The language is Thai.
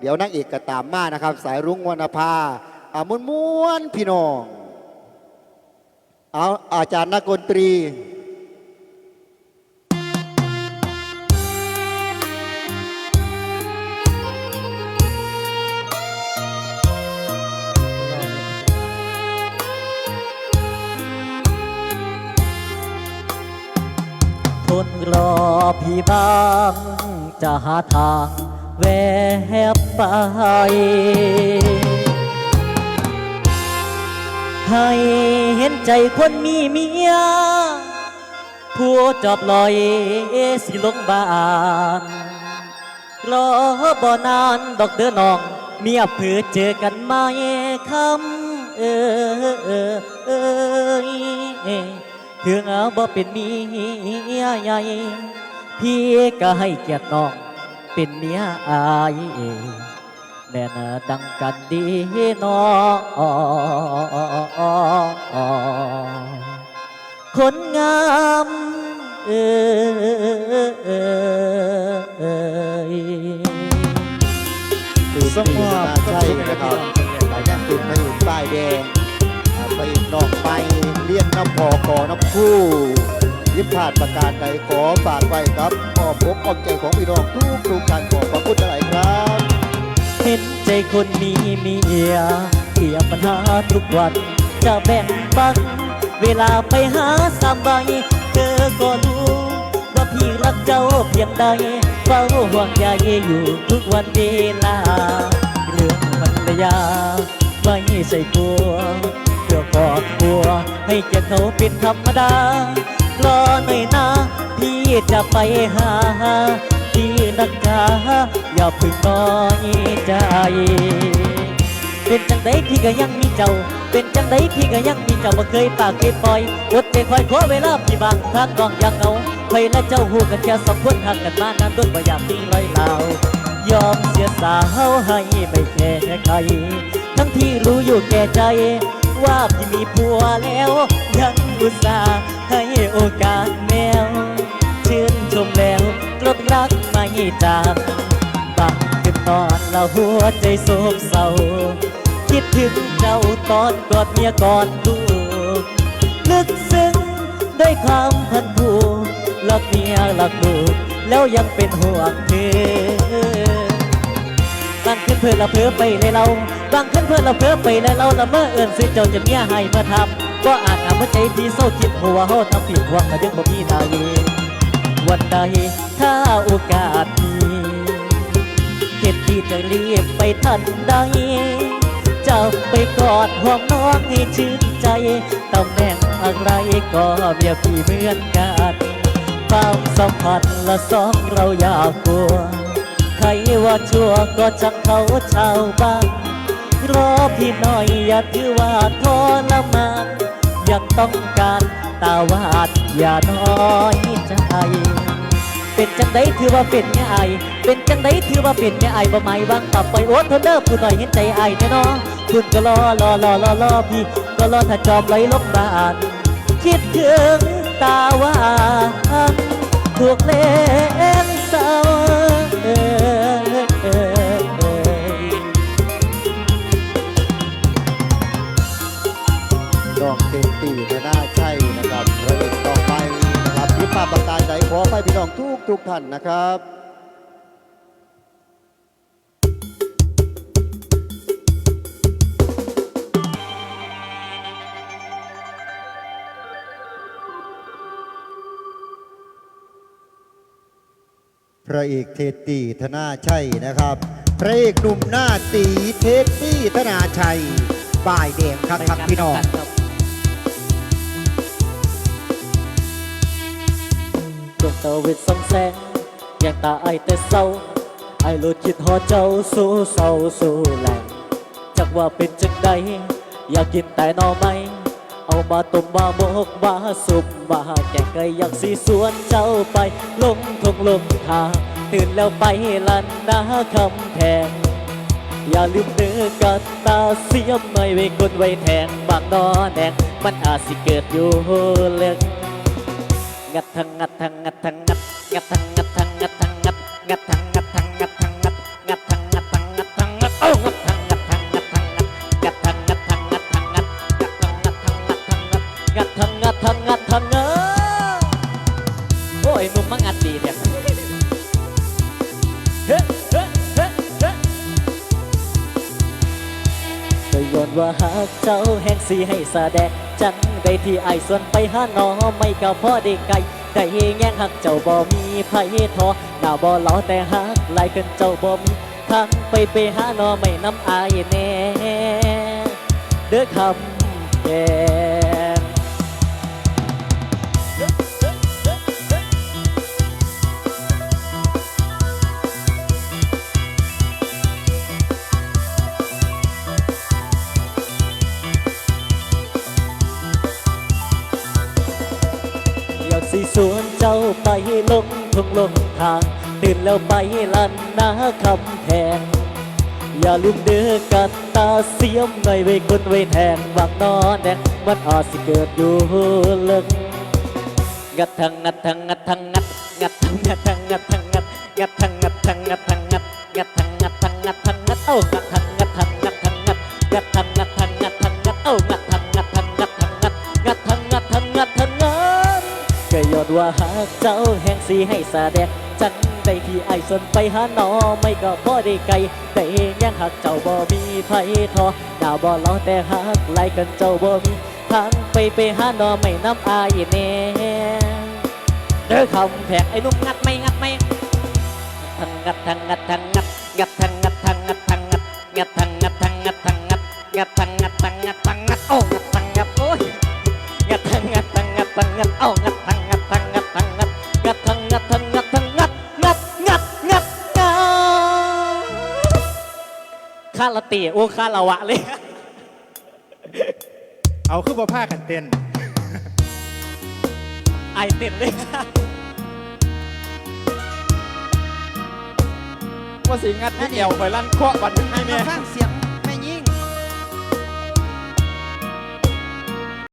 เดี๋ยวนางเอกก็ตามมานะครับ สายรุ้งวรรณภาอามวนม้วนพี่น้องเอาอาจารย์นักดนตรีทนรอพี่บ้างจะหาทาง แวบไป ให้เห็นใจคนมีเมีย ผู้จอบลอยสิลงบานรอบ่นานดอกเด้อน้อง เมียเพื่อเจอกันไหมคำเออเออเออถึงเอาบ่เป็นเมียใหญ่พี่ก็ให้เกียรติน้อง เป็นเมียอายแม่นดังกันดีเนอคนงามเออเออเอยคือสมอบใช่นะครับหลายอย่างตุนไปอีกป้ายแดงไปนอกไปเลี้ยงน้ำพอกอน้ำคู่ ยิบพลาดประกาศใดขอฝากไว้ครับขอบพกอ้อมใจของพี่น้องทุกทุกท่านขอบพระคุณหลายครับ เห็นใจคนมีเมียเกี่ยปัญหาทุกวัน จะแบ่งปันเวลาไปหาสามใบเธอก็รู้ว่าพี่รักเจ้าเพียงใดเฝ้าห่วงใยอยู่ทุกวันเวลา เรื่องภรรยาไม่ใช่กลัวเพื่อครอบครัวให้เกียรติเขาเป็นธรรมดา รอหน่อยนะ พี่จะไปหา พี่นักกาอย่าเพึ่งน้อยใจ เป็นจังไดพี่ก็ยังมีเจ้า เป็นจังไดพี่ก็ยังมีเจ้าบ่เคยปากเคยปล่อยอดใจคอยขอเวลาพี่บางครั้งน้องอยากเอาใครและเจ้าหูกันแค่สองคนหักกันมานานต้นบ่อยากตีลอยเล่ายอมเสียสาวให้ไม่แค่ใคร ทั้งที่รู้อยู่แก่ใจ ว่าพี่มีผัวแล้วยังอุตส่าห์ ให้โอกาสแมว ชื่นชมแล้วกลดรักไม่จางบังขึ้นนอนล้วหัวใจโศกเศร้า คิดถึงเจ้าตอนกอดเมียกอนลูกลึกซึ้งด้วยความพันผูกรักเมียรักลูกแล้วยังเป็นห่วงเธอบางคืนเพื่อนเราเพ้อไปเลยเราบางคืนเพื่อนเราเพ้อไปเลยเราละเมื่อเอินซื้อเจ้าจะเมียให้มาทำ ก็อาจอาจว่าใจพี่เศร้าคิดหัวเฮาทำผิดหวังมาเรื่องบ่มีนายวันใดถ้าโอกาสมีเหตุที่จะรีบไปทันใดจะไปกอดห่วงน้องให้ชื่นใจตำแหน่งอะไรก็เมียพี่เหมือนกันความสัมพันธ์ละสองเราอยากกลัว ใครว่าชั่วก็จักเขาชาวบ้านรอพี่หน่อยอย่าถือว่าทรมาน ยังต้องการตาวาดอย่าน้อยใจ เป็นจังไดถือว่าเป็นแม่ไอเป็นจังไดถือว่าเป็นแม่ไอบ่หมายวางตับไปโอ๊ตเธอเด้อผู้หน่อยเห็นใจไอแน่นอนคุณก็รอรอรอรอรอพี่ ก็รอถ้าจอบไหลลงบานคิดถึงตาวานถูกเล่นเศร้า นะครับพิพาประการใดขอไปพี่น้องทุกทุกท่านนะครับพระเอกเทตีธนาชัยนะครับ พระเอกหนุ่มหน้าตีเทตีธนาชัยบ่ายแดงครับครับพี่น้อง ดวงตาเวทส่องแสงอย่างตาไอแต่เศร้าไอโลดคิดหอเจ้าสู้เศร้าสู้แหลงจักว่าเป็นจังใดอยากกินแต่หนอไหมเอามาต้มมาหมกมาสุปมาแกงไก่อยากสีสวนเจ้าไป ลงทงลงทางตื่นแล้วไปลันนาคำแพงอย่าลืมเนื้อกับตาเสียมไม่ไว้คนไว้แทงบางนอแดงมันอาจสิเกิดอยู่เล็ก ngặt thằng ngặt thằng ngặt thằng ngặt ngặt thằng ngặt thằng ngặt thằng ngặt ngặt thằng ngặt thằng ngặt thằng ngặt ngặt thằng ngặt thằng ngặt thằng ngặt ô ngặt thằng ngặt thằng ngặt thằng ngặt ngặt thằng ngặt thằng ngặt thằng ngặt ngặt thằng ngặt thằng ngặt thằng ngặt ngặt thằng ดอนว่าหากเจ้าแห่งสีให้แสดงจันได้ที่ไอส่วนไปหาหนอไม่ก็พอได้ไกลได้แง่งหักเจ้าบ่มีไผทอหน้าบ่หล่อแต่หักลายขึ้นเจ้าบ่มีทางไปไปหาหนอไม่น้ำอายแน่เด้อคำแพ ลงทุ่งลงทาง ตื่นแล้วไปลันนาคำแพงอย่าลืมเดือกันตาเสียมหน่อยไว้คนไว้แทงวางนอนแดงมันอาจสิเกิดอยู่ลึกงัดทางงัดทางงัดทางงัดงัดทางงัดทางงัดทางงัดงัดทางงัดทางงัดทางงัดงัดทางงัดทางงัดทางงัดเอ้างัดทางงัดทาง ว่าหากเจ้าแห่งสีให้แสดงจันได้ที่ไอายส่วนไปหาหนอไม่ก็พอได้ไกลแต่ยังหักเจ้าบ่มีไผทอดาวบ่ล้อแต่หักไหลกันเจ้าบ่มีทางไปไปหาหนอไม่น้ำอายแน่เด้อคำแพกไอ้นุ่มงัดไม่งัดไม่ทางงัดทางงัดทางงัดงัดทางงัดทางงัดทางงัดงัดทางงัดทางงัดทางงัดงัดทางงัดทางงัดทางงัดโอ้งัดทางงัดโอ้ยงัดทังงัดทังงัดทังงัดเอ้างัดาละเตีโอ้ข้าละวะเลย เอาคือบ่ผ้ากันเต้น ไอเต็มเลย ว่าสิงัดที่เดียวไปลั่นเคาะบันทึกให้มาแม่ฟังเสียง